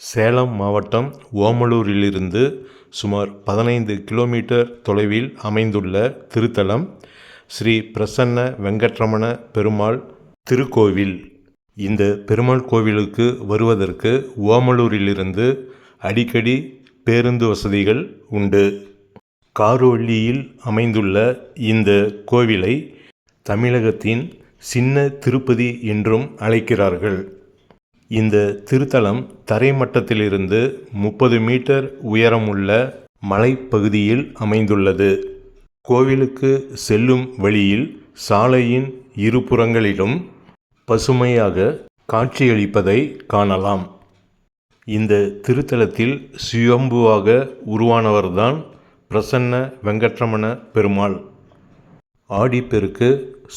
சேலம் மாவட்டம் ஓமலூரிலிருந்து சுமார் பதினைந்து கிலோமீட்டர் தொலைவில் அமைந்துள்ள திருத்தலம் ஸ்ரீ பிரசன்ன வெங்கட்ரமண பெருமாள் திருக்கோவில். இந்த பெருமாள் கோவிலுக்கு வருவதற்கு ஓமலூரிலிருந்து அடிக்கடி பேருந்து வசதிகள் உண்டு. காரோள்ளியில் அமைந்துள்ள இந்த கோவிலை தமிழகத்தின் சின்ன திருப்பதி என்றும் அழைக்கிறார்கள். இந்த திருத்தலம் தரைமட்டத்திலிருந்து முப்பது மீட்டர் உயரமுள்ள மலைப்பகுதியில் அமைந்துள்ளது. கோவிலுக்கு செல்லும் வழியில் சாலையின் இருபுறங்களிலும் பசுமையாக காட்சியளிப்பதை காணலாம். இந்த திருத்தலத்தில் சுயம்புவாக உருவானவர்தான் பிரசன்ன வெங்கட்ரமண பெருமாள். ஆடிப்பெருக்கு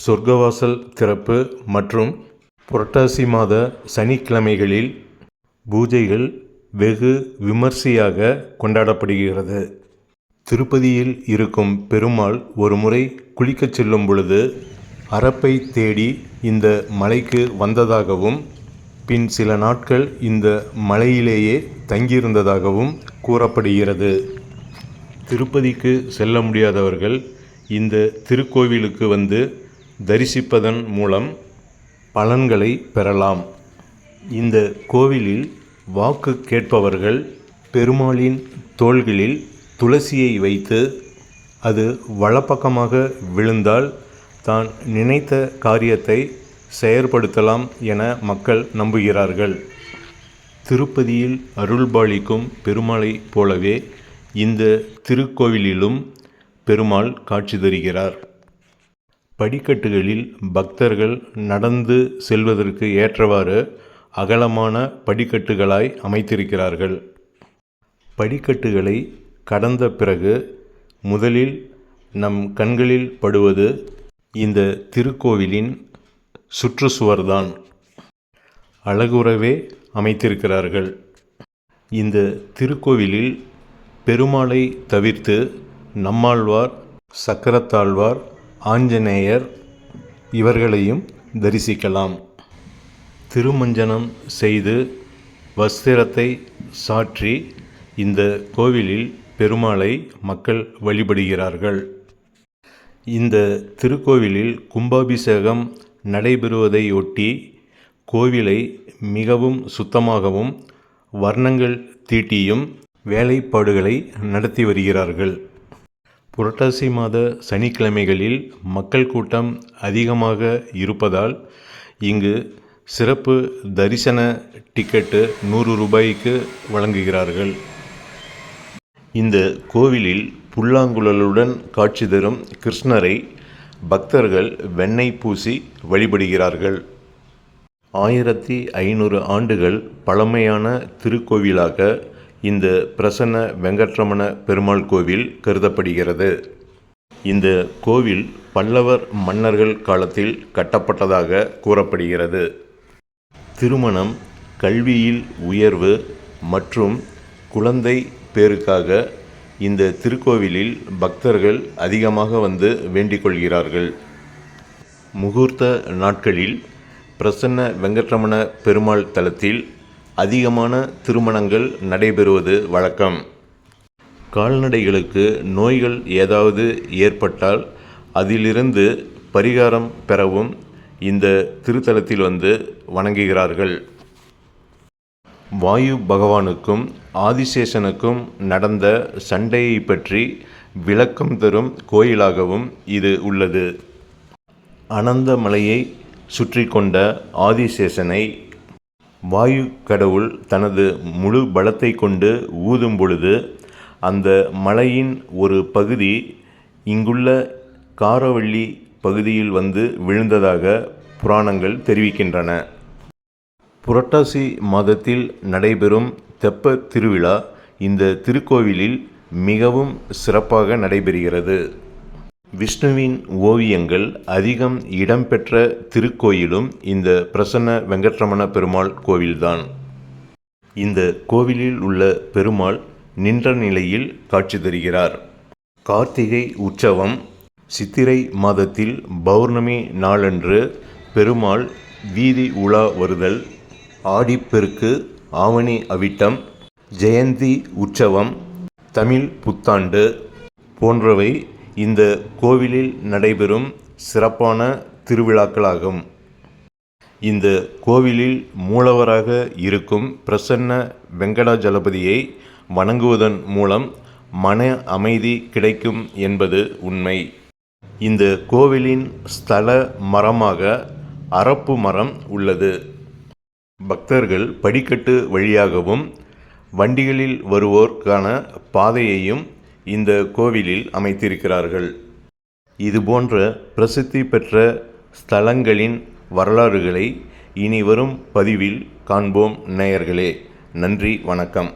சொர்க்கவாசல் திறப்பு மற்றும் புரட்டாசி மாத சனிக்கிழமைகளில் பூஜைகள் வெகு விமர்சையாக கொண்டாடப்படுகிறது. திருப்பதியில் இருக்கும் பெருமாள் ஒரு முறை குளிக்கச் செல்லும் பொழுது அரப்பை தேடி இந்த மலைக்கு வந்ததாகவும் பின் சில நாட்கள் இந்த மலையிலேயே தங்கியிருந்ததாகவும் கூறப்படுகிறது. திருப்பதிக்கு செல்ல முடியாதவர்கள் இந்த திருக்கோவிலுக்கு வந்து தரிசிப்பதன் மூலம் பலன்களை பெறலாம். இந்த கோவிலில் வாக்கு கேட்பவர்கள் பெருமாளின் தோள்களில் துளசியை வைத்து அது வலப்பக்கமாக விழுந்தால் தான் நினைத்த காரியத்தை செயற்படுத்தலாம் என மக்கள் நம்புகிறார்கள். திருப்பதியில் அருள்பாலிக்கும் பெருமாளைப் போலவே இந்த திருக்கோவிலிலும் பெருமாள் காட்சி தருகிறார். படிக்கட்டுகளில் பக்தர்கள் நடந்து செல்வதற்கு ஏற்றவாறு அகலமான படிக்கட்டுகளாய் அமைத்திருக்கிறார்கள். படிக்கட்டுகளை கடந்த பிறகு முதலில் நம் கண்களில் படுவது இந்த திருக்கோவிலின் சுற்றுச்சுவர்தான். அழகுறவே அமைத்திருக்கிறார்கள். இந்த திருக்கோவிலில் பெருமாளை தவிர்த்து நம்மாழ்வார் சக்கரத்தாழ்வார் ஆஞ்சநேயர் இவர்களையும் தரிசிக்கலாம். திருமஞ்சனம் செய்து வஸ்திரத்தை சாற்றி இந்த கோவிலில் பெருமாளை மக்கள் வழிபடுகிறார்கள். இந்த திருக்கோவிலில் கும்பாபிஷேகம் நடைபெறுவதையொட்டி கோவிலை மிகவும் சுத்தமாகவும் வர்ணங்கள் தீட்டியும் வேலைப்பாடுகளை நடத்தி வருகிறார்கள். புரட்டாசி மாத சனிக்கிழமைகளில் மக்கள் கூட்டம் அதிகமாக இருப்பதால் இங்கு சிறப்பு தரிசன டிக்கெட்டு நூறு ரூபாய்க்கு வழங்குகிறார்கள். இந்த கோவிலில் புல்லாங்குழலுடன் காட்சி தரும் கிருஷ்ணரை பக்தர்கள் வெண்ணெய் பூசி வழிபடுகிறார்கள். ஆயிரத்தி ஐநூறு ஆண்டுகள் பழமையான திருக்கோவிலாக இந்த பிரசன்ன வெங்கட்ரமண பெருமாள் கோவில் கருதப்படுகிறது. இந்த கோவில் பல்லவர் மன்னர்கள் காலத்தில் கட்டப்பட்டதாக கூறப்படுகிறது. திருமணம் கல்வியில் உயர்வு மற்றும் குழந்தை பேருக்காக இந்த திருக்கோவிலில் பக்தர்கள் அதிகமாக வந்து வேண்டிக் கொள்கிறார்கள். முகூர்த்த நாட்களில் பிரசன்ன வெங்கட்ரமண பெருமாள் தலத்தில் அதிகமான திருமணங்கள் நடைபெறுவது வழக்கம். கால்நடைகளுக்கு நோய்கள் ஏதாவது ஏற்பட்டால் அதிலிருந்து பரிகாரம் பெறவும் இந்த திருத்தலத்தில் வந்து வணங்குகிறார்கள். வாயு பகவானுக்கும் ஆதிசேஷனுக்கும் நடந்த சண்டையை பற்றி விளக்கம் தரும் கோயிலாகவும் இது உள்ளது. அனந்த மலையை சுற்றி கொண்ட ஆதிசேஷனை வாயு கடவுள் தனது முழு பலத்தை கொண்டு ஊதும் பொழுது அந்த மலையின் ஒரு பகுதி இங்குள்ள காரவள்ளி பகுதியில் வந்து விழுந்ததாக புராணங்கள் தெரிவிக்கின்றன. புரட்டாசி மாதத்தில் நடைபெறும் தெப்ப திருவிழா இந்த திருக்கோவிலில் மிகவும் சிறப்பாக நடைபெறுகிறது. விஷ்ணுவின் ஓவியங்கள் அதிகம் இடம்பெற்ற திருக்கோயிலும் இந்த பிரசன்ன வெங்கட்ரமண பெருமாள் கோவில்தான். இந்த கோவிலில் உள்ள பெருமாள் நின்ற நிலையில் காட்சி தருகிறார். கார்த்திகை உற்சவம் சித்திரை மாதத்தில் பௌர்ணமி நாளன்று பெருமாள் வீதி உலா வருதல் ஆடிப்பெருக்கு ஆவணி அவிட்டம் ஜெயந்தி உற்சவம் தமிழ் புத்தாண்டு போன்றவை இந்த கோவிலில் நடைபெறும் சிறப்பான திருவிழாக்களாகும். இந்த கோவிலில் மூலவராக இருக்கும் பிரசன்ன வெங்கடாஜலபதியை வணங்குவதன் மூலம் மன அமைதி கிடைக்கும் என்பது உண்மை. இந்த கோவிலின் ஸ்தல மரமாக அரப்பு மரம் உள்ளது. பக்தர்கள் படிக்கட்டு வழியாகவும் வண்டிகளில் வருவோர்க்கான பாதையையும் இந்த கோவிலில் அமைத்திருக்கிறார்கள். இதுபோன்ற பிரசித்தி பெற்ற ஸ்தலங்களின் வரலாறுகளை இனி வரும் பதிவில் காண்போம் நேயர்களே. நன்றி வணக்கம்.